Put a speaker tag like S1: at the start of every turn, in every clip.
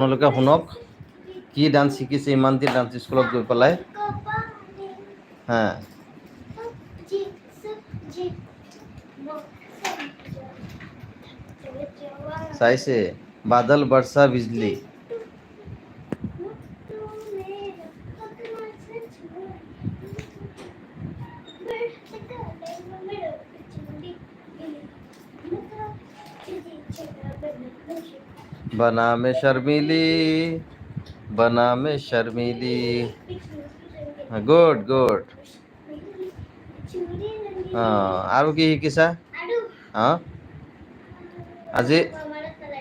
S1: আপোনালোকে শুনক, কি ডান্স শিকিছে, ইমান দিন ডান্স স্কুলত গৈ পেলাই। হা। চাইছে, বাদল বৰ্ষা বিজলী। बना में शर्मिली बना में शर्मिली গুড গুড অঁ আৰু কি শিকিছা অঁ আজি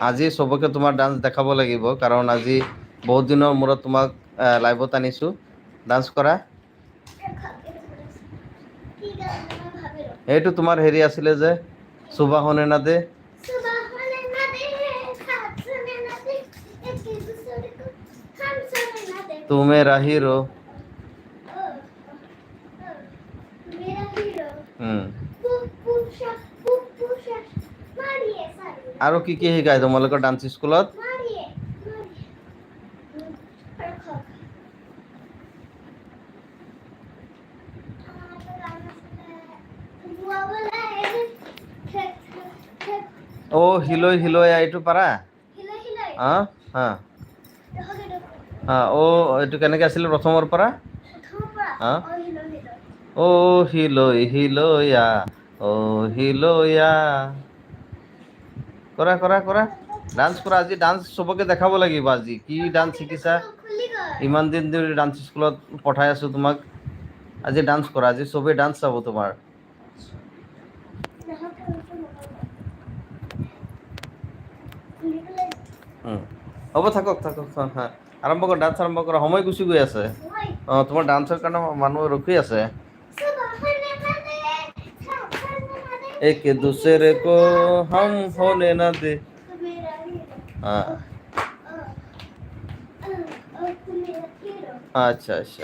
S1: আজি চবকে তোমাৰ ডান্স দেখাব লাগিব কাৰণ আজি বহুত দিনৰ মূৰত তোমাক লাইভত আনিছোঁ ডান্স কৰা এইটো তোমাৰ হেৰি আছিলে যে সুবাহনে নাদে তুমেৰা হিৰো উম। আৰু কি কি শিকায় তোমালোকৰ ডান্স স্কুলত অ' হিলৈ হিলৈ এইটো পাৰা? হা। হা অ' এইটো কেনেকৈ আছিলে প্ৰথমৰ পৰা? অ' হিলৈ হিলৈয়া অ' হিলৈয়া কৰা কৰা কৰা। ডান্স কৰা আজি ডান্স চবকে দেখাব লাগিব আজি। কি ডান্স শিকিছা? ইমান দিন ধৰি ডান্স স্কুলত পঠাই আছোঁ তোমাক। আজি ডান্স কৰা আজি চবেই ডান্স চাব তোমাৰ। হ'ব থাকক থাকক, হা। আৰম্ভ কর ডান্স আৰম্ভ কৰা, সময় গুচি গৈ আছে। অঁ, তোমাৰ ডান্সৰ কাৰণে মানুহ ৰখি আছে। এক দুসরে কো হম হোনে না দে। আচ্ছা আচ্ছা।